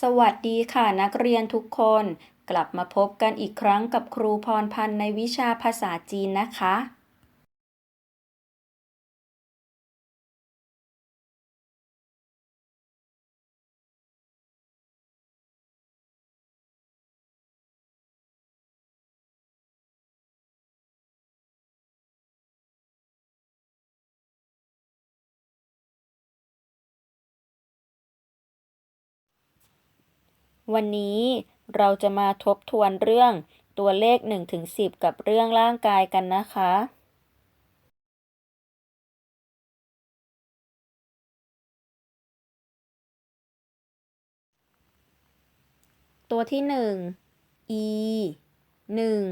สวัสดีค่ะนักเรียนทุกคน กลับมาพบกันอีกครั้งกับครูพรพันธ์ในวิชาภาษาจีนนะคะ วันนี้เราจะมาทบทวนเรื่องตัวเลข1ถึง10 กับเรื่องร่างกายกันนะคะ ตัวที่ 1 e 1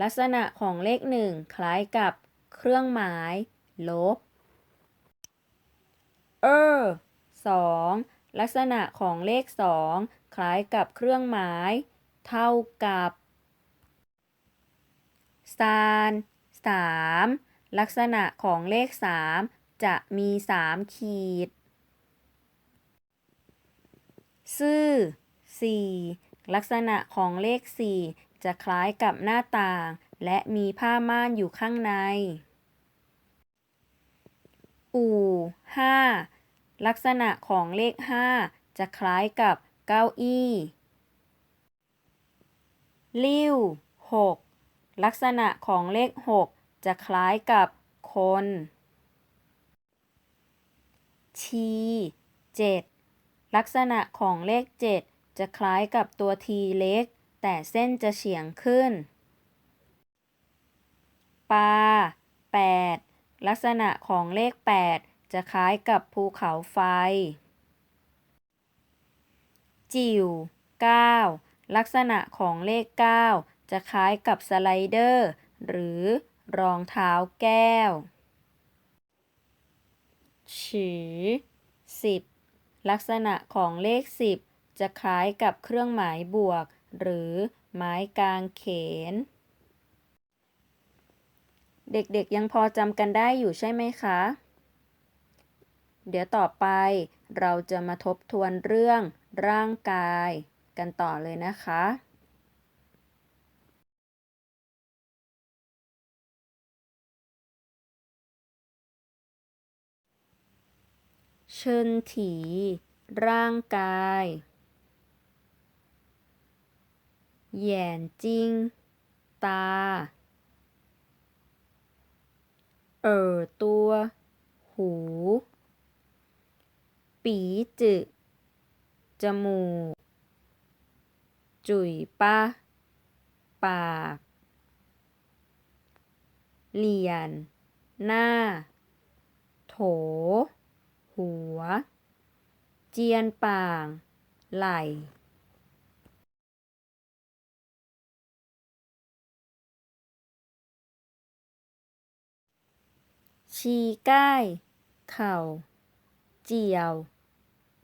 ลักษณะของเลข 1 คล้ายกับเครื่องหมาย ลบ เออสอง ลักษณะของเลข 2 คล้ายกับเครื่องหมาย เท่ากับซานสามลักษณะของเลข 3 จะมี 3 ขีด ซื่อ 4 ลักษณะของเลข 4 จะคล้ายกับหน้าต่าง และมีผ้าม่านอยู่ข้างใน อู่5 ลักษณะของเลข 5 จะคล้ายกับเก้าอี้ลิ้ว 6 ลักษณะของเลข 6 จะคล้ายกับคน ชี 7 ลักษณะของเลข 7 จะคล้ายกับตัวทีเล็ก แต่เส้นจะเฉียงขึ้น ปา 8 ลักษณะของเลข 8 จะคล้ายกับภูเขาไฟ จิ๋ว9ลักษณะของเลข 9 จะคล้ายกับสไลเดอร์ หรือรองเท้าแก้ว ฉี10ลักษณะของเลข 10 จะคล้ายกับเครื่องหมายบวก หรือไม้กางเขน เด็กๆยังพอจำกันได้อยู่ใช่ไหมคะ เดี๋ยวต่อไปเราจะมาทบทวนเรื่องร่างกายกันต่อเลยนะคะ เชิญถี ร่างกายแยนจิง ตา เอ่อตัว หู ปีจืจมูก จุ๋ยป้าปาก เหลียน หน้า โถ หัว เจียนป่าง ไหล่ชีก้าย เข่า เจียว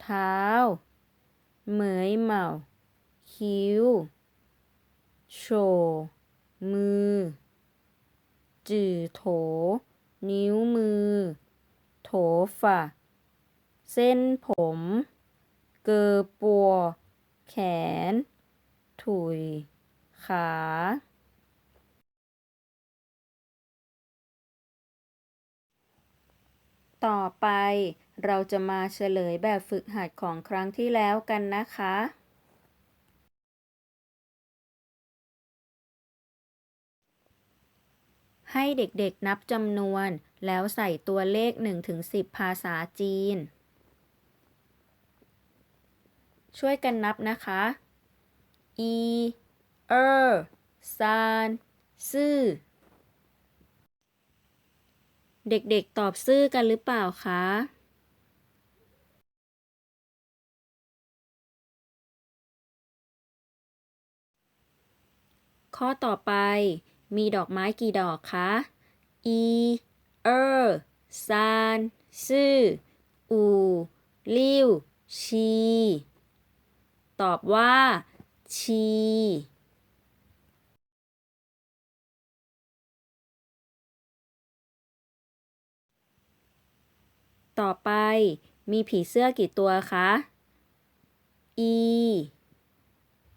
เท้า เหมยเหมาคิ้ว โช มือ จื่อโถ นิ้วมือ โถฝ่า เส้นผม เกอปัว แขน ถุย ขาต่อไป เราจะมาเฉลยแบบฝึกหัดของครั้งที่แล้วกันนะคะ ให้เด็กๆนับจำนวน แล้วใส่ตัวเลข 1-10 ภาษาจีน ช่วยกันนับนะคะอีเออซานซื่อเด็กๆ ตอบซื่อกันหรือเปล่าคะ ข้อต่อไป มีดอกไม้กี่ดอกคะ อีเออซานซื่ออูลิวชี ตอบว่า ชีต่อไปมีผีเสื้อกี่ตัวคะออี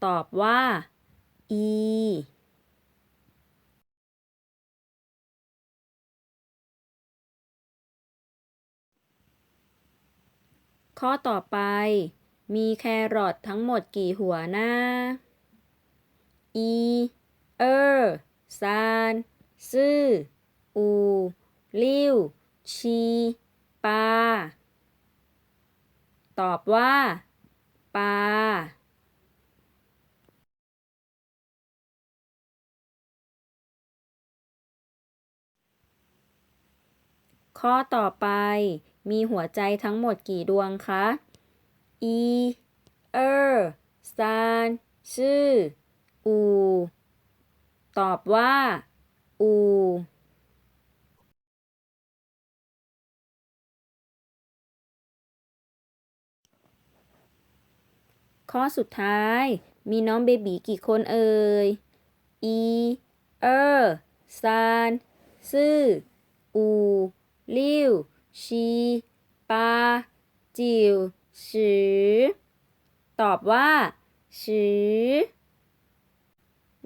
ตอบว่า อี ข้อต่อไป มีแครอททั้งหมดกี่หัวหน้า อีเออซานซื่อ อู ลิ่วชี ปา ตอบว่า ปาข้อต่อไป มีหัวใจทั้งหมดกี่ดวงคะ อีเออซานซื่อ อู ตอบว่า อู ข้อสุดท้าย มีน้องเบบีกี่คนเอ่ย อี เออซานซื่อ อู ลิ่ว ชีปาจิวสือตอบว่าสือ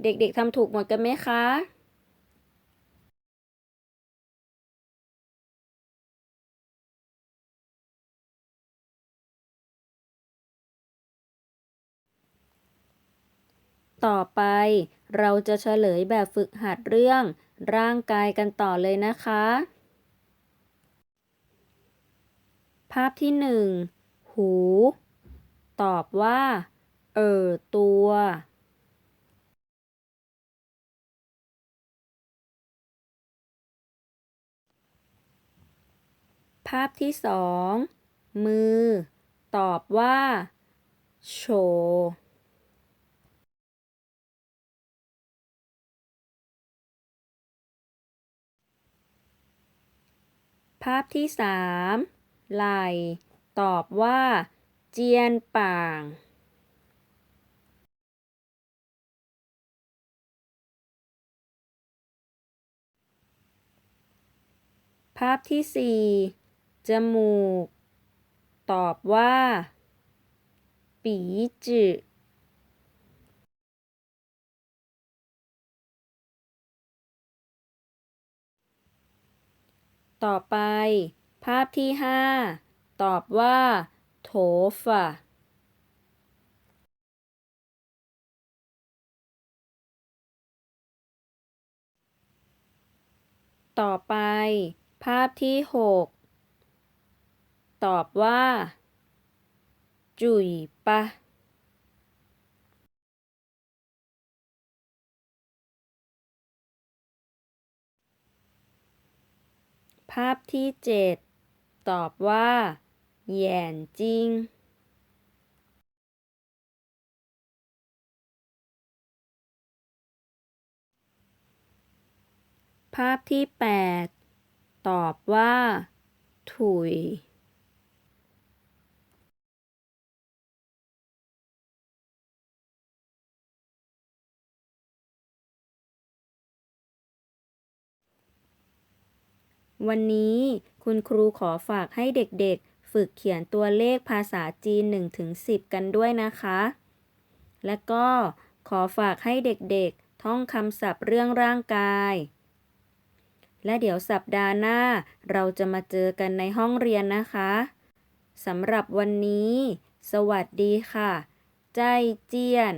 เด็กๆทำถูกหมดกันไหมคะต่อไปเราจะเฉลยแบบฝึกหัดเรื่องร่างกายกันต่อเลยนะคะ ภาพที่หนึ่งหู ตอบว่า เออ ตัว ภาพที่สอง มือ ตอบว่า โชภาพที่สาม ไหล ตอบว่า เจียนป่างภาพที่สี่จมูก ตอบว่า ปีจืต่อไป ภาพที่ห้าตอบว่า โถฝะต่อไป ภาพที่หกตอบว่า จุ๋ยปะ ภาพที่เจ็ด ตอบว่าแย่นจริงภาพที่แปดตอบว่า ถุย วันนี้คุณครูขอฝากให้เด็กๆ ฝึกเขียนตัวเลขภาษาจีน 1-10 กันด้วยนะคะ และก็ขอฝากให้เด็กๆ ท่องคำศัพท์เรื่องร่างกาย และเดี๋ยวสัปดาห์หน้า เราจะมาเจอกันในห้องเรียนนะคะสำหรับวันนี้ สวัสดีค่ะ ใจเจียน